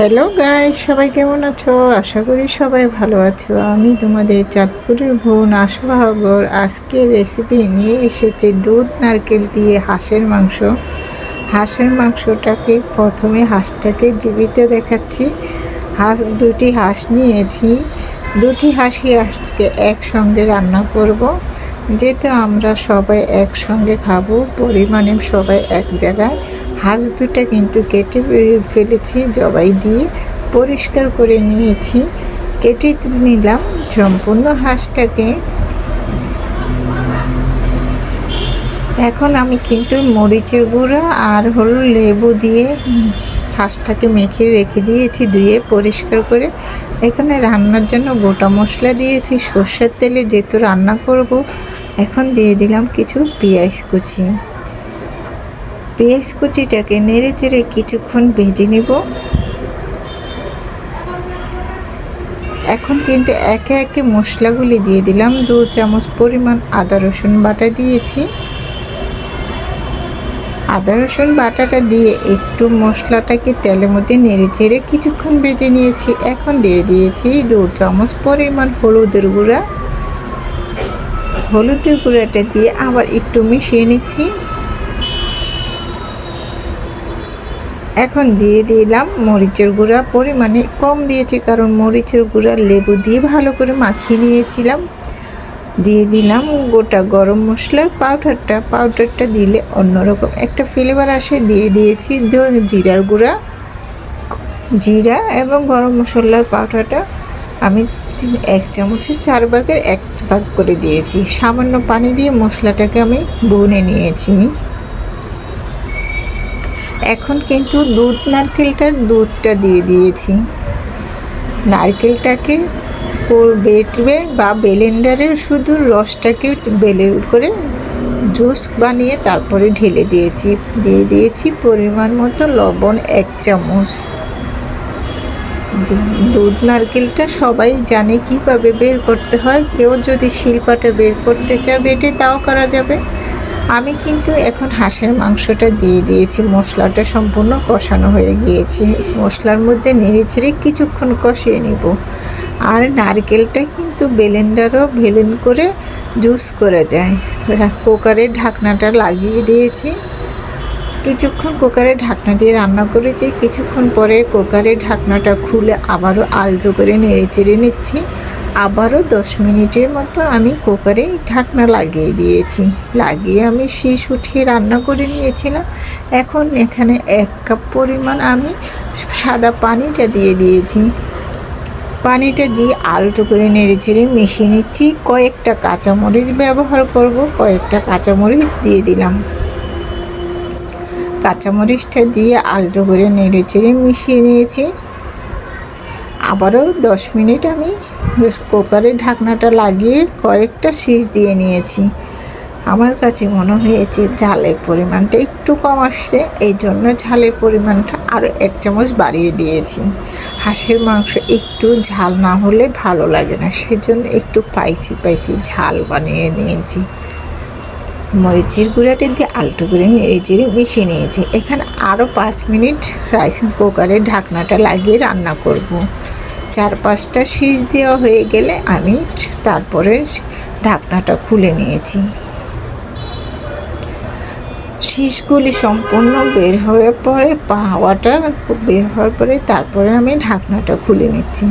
Hello guys সবাই কেমন আছো? আশা করি সবাই ভালো আছো। আমি তোমাদের চাঁদপুরের বোন আশাভাগর আজকে রেসিপি নিয়ে এসেছি দুধ, নারকেল দিয়ে হাঁসের মাংস। হাঁসের মাংসটাকে প্রথমে হাঁসটাকে জীবিত দেখাচ্ছি। হাঁস, দুটি হাঁস নিয়েছি। দুটি হাঁসই আজকে একসঙ্গে রান্না করব। যেহেতু আমরা সবাই একসঙ্গে খাব, পরিমাণে সবাই এক জায়গায়। হাঁস দুটা কিন্তু কেটে ফেলেছি, জবাই দিয়ে পরিষ্কার করে নিয়েছি। কেটে নিলাম সম্পূর্ণ হাঁসটাকে। এখন আমি কিন্তু মরিচের গুঁড়া আর হলো লেবু দিয়ে হাঁসটাকে মেখে রেখে দিয়েছি ধুয়ে পরিষ্কার করে। এখানে রান্নার জন্য গোটা মশলা দিয়েছি, সর্ষের তেলে যেহেতু রান্না করব, এখন দিয়ে দিলাম কিছু পেঁয়াজ কুচি। পেঁয়াজ কুচিটাকে নেড়ে চেড়ে কিছুক্ষণ ভেজে নেব। এখন কিন্তু একে একে মশলাগুলি দিয়ে দিলাম। দু চামচ পরিমাণ আদা রসুন বাটা দিয়েছি। আদা রসুন বাটাটা দিয়ে একটু মশলাটাকে তেলের মধ্যে নেড়ে চেড়ে কিছুক্ষণ ভেজে নিয়েছি। এখন দিয়ে দিয়েছি দু চামচ পরিমাণ হলুদের গুঁড়া। হলুদের গুঁড়াটা দিয়ে আবার একটু মিশিয়ে নিচ্ছি। এখন দিয়ে দিলাম মরিচের গুঁড়া। পরিমাণে কম দিয়েছি কারণ মরিচের গুঁড়া লেবু দিয়ে ভালো করে মাখিয়ে নিয়েছিলাম। দিয়ে দিলাম গোটা গরম মশলার পাউডারটা পাউডারটা দিলে অন্যরকম একটা ফ্লেভার আসে। দিয়ে দিয়েছি জিরার গুঁড়া। জিরা এবং গরম মশলার পাউডারটা আমি এক চামচের চার ভাগের এক ভাগ করে দিয়েছি। সামান্য পানি দিয়ে মশলাটাকে আমি বনে নিয়েছি। এখন কিন্তু দুধ, নারকেলটার দুধটা দিয়ে দিয়েছি। নারকেলটাকে বেটবে বা বেলেন্ডারে শুধু রসটাকে বেলে করে জুস বানিয়ে তারপরে ঢেলে দিয়েছি। দিয়ে দিয়েছি পরিমাণ মতো লবণ এক চামচ। দুধ, নারকেলটা সবাই জানে কীভাবে বের করতে হয়। কেউ যদি শিল্পাটা বের করতে চায়, বেটে তাও করা যাবে। আমি কিন্তু এখন হাঁসের মাংসটা দিয়ে দিয়েছি। মশলাটা সম্পূর্ণ কষানো হয়ে গিয়েছে। মশলার মধ্যে নেড়ে ছেড়ে কিছুক্ষণ কষিয়ে নেব। আর নারকেলটা কিন্তু বেলেন্ডারও ভেলেন করে জুস করা যায়। কুকারের ঢাকনাটা লাগিয়ে দিয়েছি। কিছুক্ষণ কুকারে ঢাকনা দিয়ে রান্না করেছি। কিছুক্ষণ পরে কুকারের ঢাকনাটা খুলে আবারও আলতো করে নেড়ে চেড়ে নিচ্ছি। আবারও দশ মিনিটের মতো আমি কুকারে ঢাকনা লাগিয়ে দিয়েছি। লাগিয়ে আমি শীষ উঠিয়ে রান্না করে নিয়েছিলাম। এখন এখানে এক কাপ পরিমাণ আমি সাদা পানিটা দিয়ে দিয়েছি। পানিটা দিয়ে আলটো করে নেড়ে চেড়ে মিশিয়ে নিচ্ছি। কয়েকটা কাঁচামরিচ ব্যবহার করব, কয়েকটা কাঁচামরিচ দিয়ে দিলাম। কাঁচামরিচটা দিয়ে আলটো করে নেড়ে চেড়ে মিশিয়ে নিয়েছি। আবারও দশ মিনিট আমি কুকারের ঢাকনাটা লাগিয়ে কয়েকটা শীষ দিয়ে নিয়েছি। আমার কাছে মনে হয়েছে ঝালের পরিমাণটা একটু কম আসছে এই জন্য ঝালের পরিমাণটা আরও এক চামচ বাড়িয়ে দিয়েছি। হাঁসের মাংস একটু ঝাল না হলে ভালো লাগে না, সেজন্য একটু পাইসি পাইসি ঝাল বানিয়ে নিয়েছি। মরিচের গুঁড়াটা দিয়ে আলটু করে নেড়ে চেড়ে মিশিয়ে নিয়েছি। এখানে আরও পাঁচ মিনিট রাইস কুকারের ঢাকনাটা লাগিয়ে রান্না করব। চার পাঁচটা শীষ দেওয়া হয়ে গেলে আমি তারপরে ঢাকনাটা খুলে নিয়েছি। শীষগুলি সম্পূর্ণ বের হওয়ার পরে হাওয়াটা বের হওয়ার পরে তারপরে আমি ঢাকনাটা খুলে নিচ্ছি।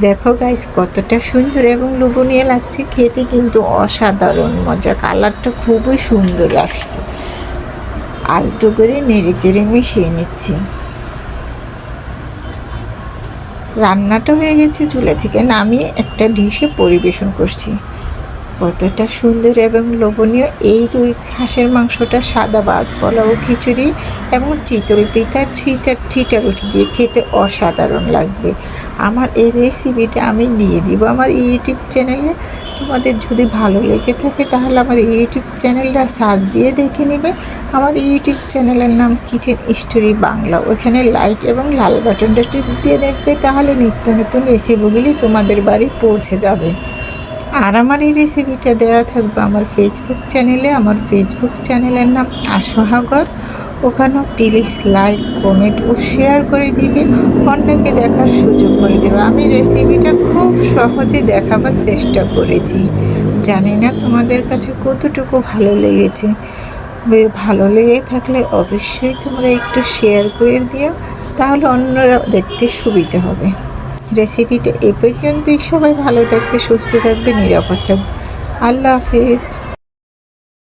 দেখো গাইস কতটা সুন্দর এবং লোভনীয় লাগছে। খেতে কিন্তু অসাধারণ মজা। কালারটা খুবই সুন্দর আসছে। আলতো করে নেড়ে চেড়ে মিশিয়ে নিচ্ছি। রান্নাটা হয়ে গেছে, চুলা থেকে নামিয়ে একটা ডিশে পরিবেশন করছি। কতটা সুন্দর এবং লোভনীয় এই রুই হাঁসের মাংসটা সাদা ভাত, পোলাও, খিচুড়ি এবং চিতল পিতা ছিটা ছিটা রুটি দিয়ে খেতে অসাধারণ লাগবে। আমার এই রেসিপিটা আমি দিয়ে দিব আমার ইউটিউব চ্যানেলে তোমাদের যদি ভালো লেগে থাকে তাহলে আমার ইউটিউব চ্যানেলটা সার্চ দিয়ে দেখে নেবে। আমার ইউটিউব চ্যানেলের নাম কিচেন স্টোরি বাংলা। ওখানে লাইক এবং লাল বাটনটা টিপ দিয়ে দেখবে, তাহলে নিত্য নতুন রেসিপিগুলি তোমাদের বাড়ি পৌঁছে যাবে। আর আমার এই রেসিপিটা দেওয়া থাকবে আমার ফেসবুক চ্যানেলে আমার ফেসবুক চ্যানেলের নাম আশোহাগর ওখানেও প্লিজ লাইক কমেন্ট ও শেয়ার করে দিবে। অন্যকে দেখার সুযোগ করে দেবে। আমি রেসিপিটা খুব সহজে দেখাবার চেষ্টা করেছি। জানি না তোমাদের কাছে কতটুকু ভালো লেগেছে। ভালো লেগে থাকলে অবশ্যই তোমরা একটু শেয়ার করে দিও, তাহলে অন্যরা দেখতে সুবিধা হবে। রেসিপিটা এই পর্যন্তই। সবাই ভালো থাকবে, সুস্থ থাকবে, নিরাপদ থাকবে। আল্লাহ হাফিজ।